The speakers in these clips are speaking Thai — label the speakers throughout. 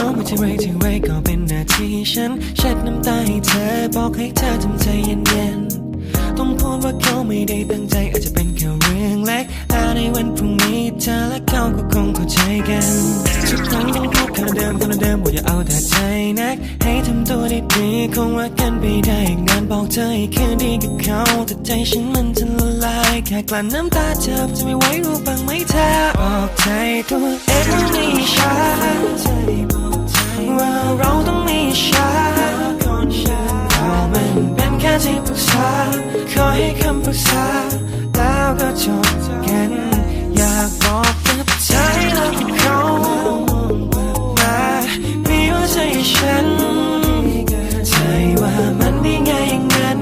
Speaker 1: เขาไม่ใช่ไรที่ไรก็เป็นหน้าที่ฉันเช็ดน้ำตาให้เธอบอกให้เธอทำใจเย็นๆต้องพูดว่าเขาไม่ได้ตั้งใจอาจจะเป็นแค่เรื่องเล็กแต่ในวันพรุ่งนี้เธอและเขาก็คงเข้าใจกันทุกครั้งต้องพูดคำเดิมคำเดิมว่าอย่าเอาแต่ใจนัก ให้ทำตัวดีๆคงรักกันไปได้อีกนานบอกเธอให้คืนดีกับเขาแต่ใจฉันมันจะละลายแค่กลั้นน้ำตาเจ็บจะไม่ไหวรู้บ้างไหมเธอบอกใจตัวเองไม่ใช่ว่า ที่ปรึกษาขอให้คำปรึกษาแล้วก็จบกันอยากบอกกับใจแล้วเขามามีว่าใจฉันใจว่ามันไม่ง่ายอย่างนั้น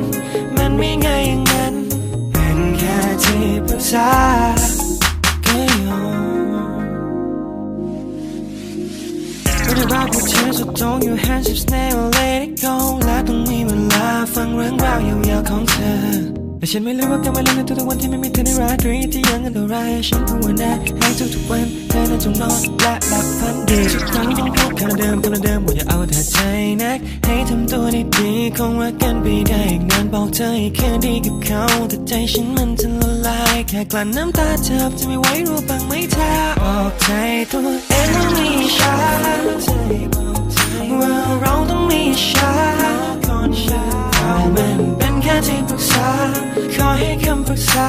Speaker 1: มันไม่ง่ายอย่างนั้น เป็นแค่ที่ปรึกษาก็ยอมไม่ได้รักกับเธอ so don't ฉันไม่รู้ว่าการเวลาในทุกๆวันที่ไม่มีเธอในราตรีที่ยังอันตรายฉันภาวนาให้ทุกๆวันเธอนั้นจงนอนและหลับฝันดีทุกครั้งต้องพูดคำเดิมคำเดิมว่าอย่าเอาแต่ใจนัก ให้ทำตัวดีๆคงรักกันไปได้อีกนานบอกเธอให้คืนดีกับเขาแต่ใจฉันมันจะละลายแค่กลั้นน้ำตาเจ็บจะไม่ไหวรู้บ้างไหมเธอบอกใจตัวเองว่ามี ขอให้คำปรึกษา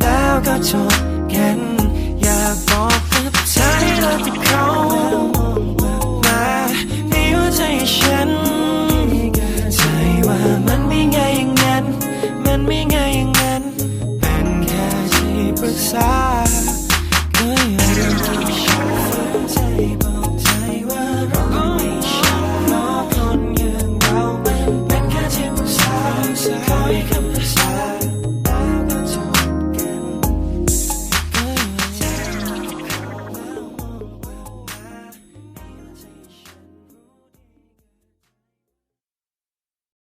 Speaker 1: แล้วก็จบกันอยากบอกกับใจแล้วกับเขามามีหัวใจฉันใจว่ามันไม่ง่ายอย่างนั้น มันไม่ง่ายอย่างนั้น เป็นแค่ที่ปรึกษาก็ยัง